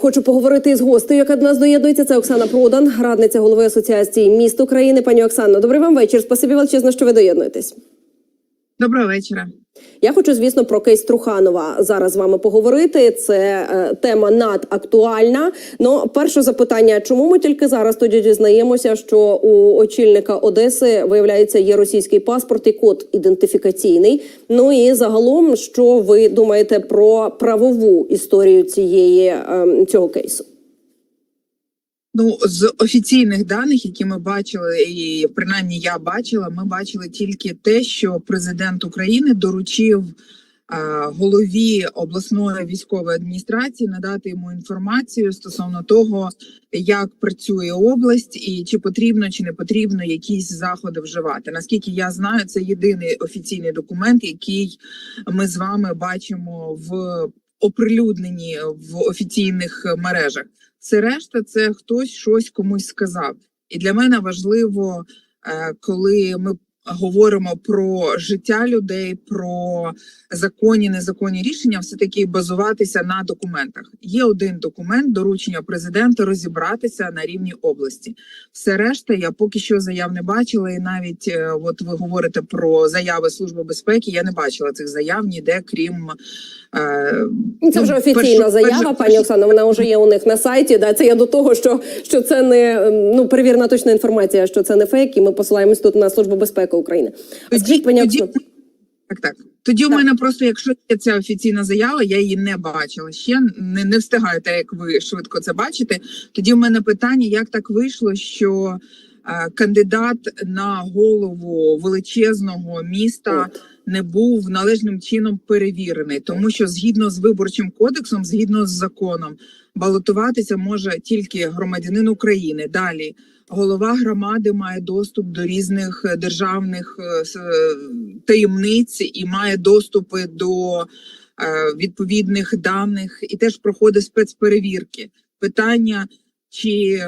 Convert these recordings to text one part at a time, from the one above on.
Хочу поговорити із гостею, яка до нас доєднується. Це Оксана Продан, радниця голови асоціації міст України. Пані Оксано, добрий вам вечір. Спасибі величезно, що ви доєднуєтесь. Доброго вечора. Я хочу, звісно, про кейс Труханова зараз з вами поговорити. Це е, тема надактуальна. Ну, перше запитання: чому ми тільки зараз тоді дізнаємося, що у очільника Одеси виявляється є російський паспорт і код ідентифікаційний? Ну і загалом, що ви думаєте про правову історію цієї е, цього кейсу? Ну з офіційних даних, які ми бачили, і принаймні я бачила, ми бачили тільки те, що президент України доручив голові обласної військової адміністрації надати йому інформацію стосовно того, як працює область, і чи потрібно чи не потрібно якісь заходи вживати. Наскільки я знаю, це єдиний офіційний документ, який ми з вами бачимо в оприлюдненні в офіційних мережах. Це решта, це хтось щось комусь сказав. І для мене важливо, е, коли ми говоримо про життя людей, про законні, незаконні рішення, все таки базуватися на документах. Є один документ доручення президента розібратися на рівні області. Все решта, я поки що заяв не бачила, і навіть е, от ви говорите про заяви Служби безпеки. Я не бачила цих заяв ніде, крім е, Ну, Це вже ну, офіційна перше- заява, пані Оксано. Вона вже є у них на сайті. Да, це я до того, що, що це не ем, ну перевірена точна інформація, що це не фейк, і ми посилаємось тут на службу безпеки України. А Тоді- пані тоді- Так, так. Тоді у мене просто, якщо є ця офіційна заява, я її не бачила ще, не, не встигаю так, як ви швидко це бачите. Тоді в мене питання: як так вийшло, що е, кандидат на голову величезного міста От. не був належним чином перевірений, тому що згідно з виборчим кодексом, згідно з законом, балотуватися може тільки громадянин України. Далі голова громади має доступ до різних державних е, е, таємниць і має доступи до е, відповідних даних, і теж проходить спецперевірки. Питання чи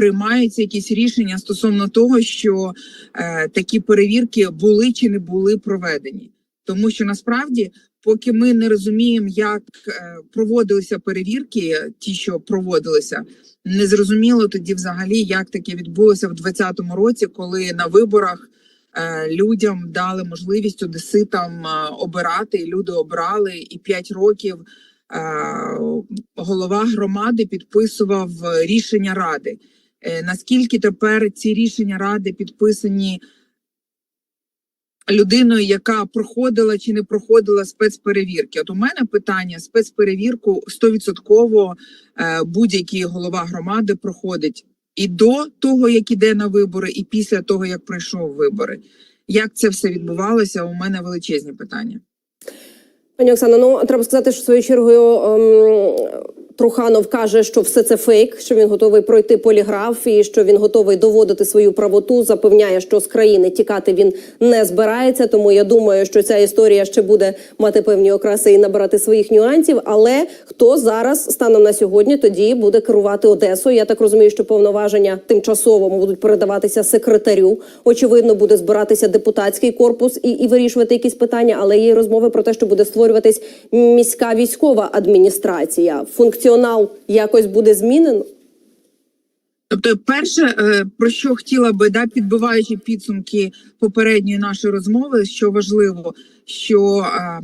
приймаються якісь рішення стосовно того, що е, такі перевірки були чи не були проведені, тому що насправді. Поки ми не розуміємо, як е, проводилися перевірки, ті, що проводилися, не зрозуміло тоді, взагалі, як таке відбулося в 2020 році, коли на виборах е, людям дали можливість одеситам е, обирати, і люди обрали, і 5 років голова громади підписував рішення ради. Наскільки тепер ці рішення ради підписані людиною, яка проходила чи не проходила спецперевірки? От у мене питання спецперевірку 100% е, будь-який голова громади проходить і до того, як іде на вибори, і після того, як пройшов вибори. Як це все відбувалося? У мене величезні питання. пані Оксано, ну треба сказати, що своєю чергою ем, Труханов каже, що все це фейк, що він готовий пройти поліграф і що він готовий доводити свою правоту. Запевняє, що з країни тікати він не збирається. Тому я думаю, що ця історія ще буде мати певні окраси і набирати своїх нюансів. Але хто зараз станом на сьогодні тоді буде керувати Одесою? Я так розумію, що повноваження тимчасово будуть передаватися секретарю. Очевидно, буде збиратися депутатський корпус і, і вирішувати якісь питання. Але є розмови про те, що буде створюватись міська військова адміністрація. Функціонал якось буде змінено. Тобто, перше, е, про що хотіла би да, підбиваючи підсумки попередньої нашої розмови, що важливо, що е,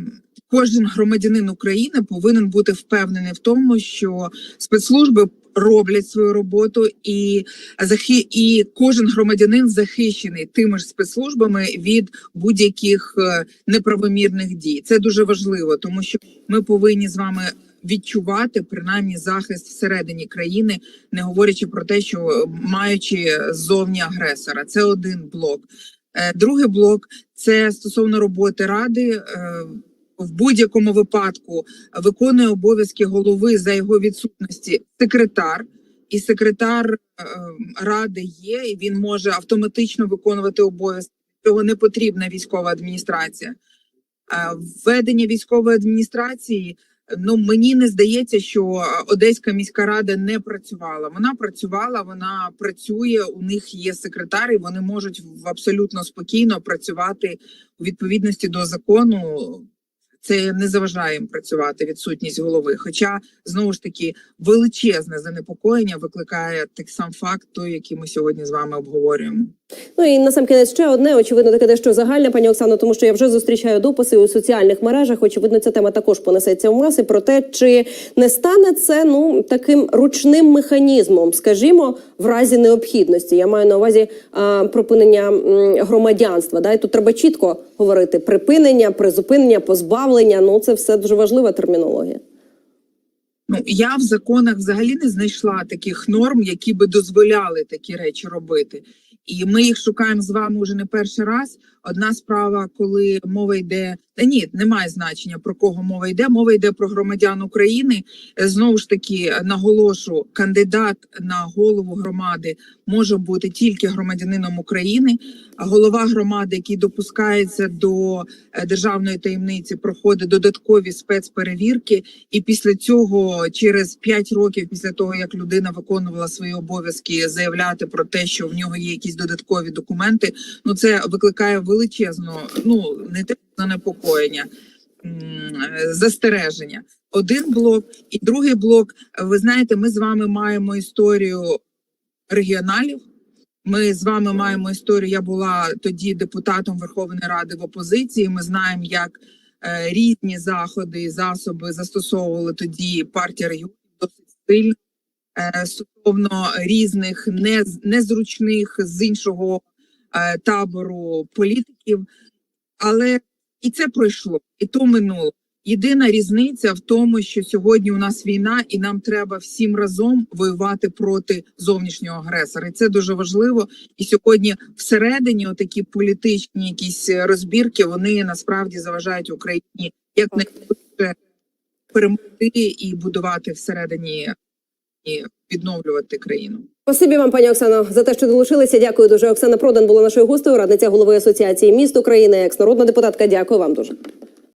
кожен громадянин України повинен бути впевнений в тому, що спецслужби роблять свою роботу, і захи і кожен громадянин захищений тими ж спецслужбами від будь-яких е, неправомірних дій. Це дуже важливо, тому що ми повинні з вами. Відчувати принаймні захист всередині країни, не говорячи про те, що е, маючи ззовні агресора, це один блок. Е, Другий блок це стосовно роботи ради. Е, В будь-якому випадку виконує обов'язки голови за його відсутності секретар, і секретар ради є, і він може автоматично виконувати обов'язки. Цього не потрібна військова адміністрація. Введення військової адміністрації. Ну мені не здається, що Одеська міська рада не працювала. Вона працювала, вона працює. У них є секретар, і вони можуть в- абсолютно спокійно працювати у відповідності до закону. Це не заважає їм працювати відсутність голови. Хоча знову ж таки величезне занепокоєння викликає так сам факт, той, який ми сьогодні з вами обговорюємо. Ну і на сам кінець ще одне, очевидно, таке дещо загальне, пані Оксано, тому що я вже зустрічаю дописи у соціальних мережах. Очевидно, ця тема також понесеться в маси про те, чи не стане це ну таким ручним механізмом, скажімо, в разі необхідності. Я маю на увазі а, припинення громадянства. Да? І тут треба чітко говорити: припинення, призупинення, позбавлення. Ну це все дуже важлива термінологія. Ну я в законах взагалі не знайшла таких норм, які би дозволяли такі речі робити. І ми їх шукаємо з вами уже не перший раз. Одна справа, коли мова йде, та ні, немає значення про кого мова йде. Мова йде про громадян України. Е, Знову ж таки, наголошу, кандидат на голову громади може бути тільки громадянином України. Голова громади, який допускається до е, державної таємниці, проходить додаткові спецперевірки. І після цього, через 5 років, після того як людина виконувала свої обов'язки, заявляти про те, що в нього є якісь додаткові документи. Ну це викликає величезну, ну не те занепокоєння, застереження. Один блок і другий блок. Ви знаєте, ми з вами маємо історію регіоналів. Ми з вами маємо історію. Я була тоді депутатом Верховної Ради в опозиції. Ми знаємо, як е, різні заходи і засоби застосовували тоді партія регіонів досить сильно е, стосовно різних нез, незручних з іншого е, табору політиків. Але і це пройшло, і то минуло. Єдина різниця в тому, що сьогодні у нас війна, і нам треба всім разом воювати проти зовнішнього агресора. І це дуже важливо. І сьогодні всередині отакі політичні якісь розбірки вони насправді заважають Україні як найшвидше перемогти і будувати всередині і відновлювати країну. Спасибі вам, пані Оксано, за те, що долучилися. Дякую дуже. Оксана Продан була нашою гостею, радниця голови асоціації міст України, екс народна депутатка. Дякую вам дуже.